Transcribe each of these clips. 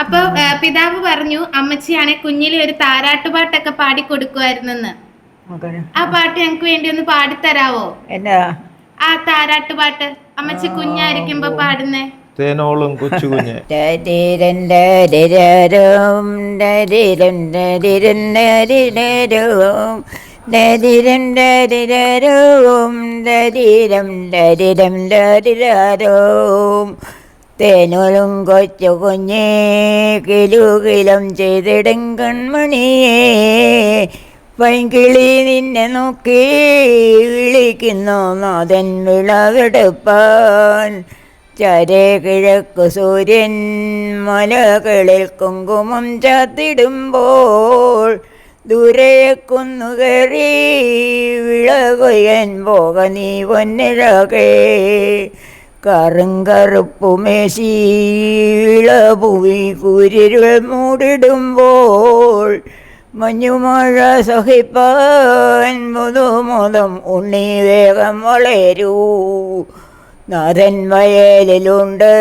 അപ്പൊ പിതാവ് പറഞ്ഞു അമ്മച്ചിയാണെ കുഞ്ഞിലെ ഒരു താരാട്ടുപാട്ടൊക്കെ പാടി കൊടുക്കുമായിരുന്നെന്ന് ആ പാട്ട് ഞങ്ങക്ക് വേണ്ടി ഒന്ന് പാടിത്തരാവോ? എന്നാ? ആ താരാട്ടുപാട്ട് അമ്മച്ചി കുഞ്ഞായിരിക്കുമ്പോ പാടുന്നേ. തേനോളും കൊച്ചു കുഞ്ഞ്. ഡരിരൻ ഡരിരരും ഡരിരൻ ഡരിരൻ ഡരിരരും തേനോളും കൊച്ചു കുഞ്ഞേ കിലുകിലും ചെയ്തിടും കൺമണിയേ. പൈങ്കിളി നിന്നെ നോക്കി വിളിക്കുന്നു നാഥൻ വിളവെടുപ്പാൻ. ചരേ കിഴക്കു സൂര്യൻ മലകളിൽ കുങ്കുമം ചാത്തിടുമ്പോൾ ദൂരയക്കുന്നു കയറി വിളകുയൻ പോക നീ പൊന്നിഴകേ. കറുങ്കറുപ്പുമേശി ഇളഭൂവി കുരിരുൾ മൂടിടുമ്പോൾ മഞ്ഞുമഴ സഹിപ്പാൻ മുതുമുതം ഉണ്ണി വേഗം വളരൂ. നാഥൻ വയലിലുണ്ട്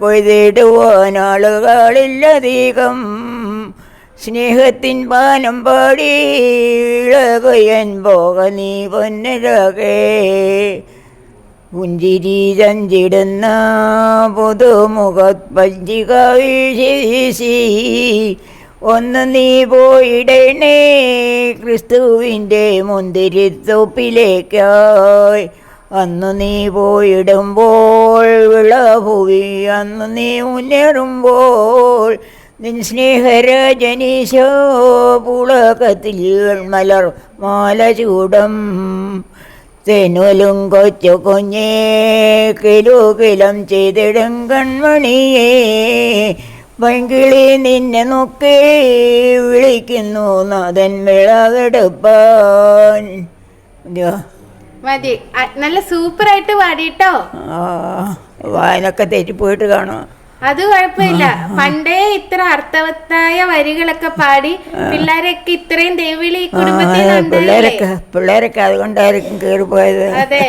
കൊയ്തിടുവാൻ ആളുകളില്ലധികം സ്നേഹത്തിൻ പാനം പാടി പോക നീ പൊന്നരകേ പുഞ്ചിരി ചഞ്ചിടുന്ന പുതുമുഖ പഞ്ചിക വീശി വീശി ഒന്ന് നീ പോയിടണേ ക്രിസ്തുവിന്റെ മുന്തിരിത്തോപ്പിലേക്കായി. അന്ന് നീ പോയിടുമ്പോൾ വിളഭുവി അന്ന് നീ മുന്നേറുമ്പോൾ നിൻ സ്നേഹരജനീശോ പുളകത്തിൽ മലർ മാല ചൂടം. തെനുലും കൊച്ചു കുഞ്ഞേ കിലുകിലം ചെയ്തിടും കൺമണിയേ. പൈങ്കിളി നിന്നെ നോക്കി വിളിക്കുന്നു നാഥൻ വിളവെടുപ്പാൻ. മതി. നല്ല സൂപ്പർ ആയിട്ട് പാടിട്ടോ? ആ, വായനൊക്കെ തെറ്റിപ്പോയിട്ട് കാണും. അത് കുഴപ്പമില്ല. പണ്ടേ ഇത്ര അർത്ഥവത്തായ വരികളൊക്കെ പാടി പിള്ളേരൊക്കെ ഇത്രയും ആ, കുടുംബത്തിൽ പിള്ളേരൊക്കെ പിള്ളേരൊക്കെ അതുകൊണ്ടായിരിക്കും കയറിപ്പോയത് അതെ.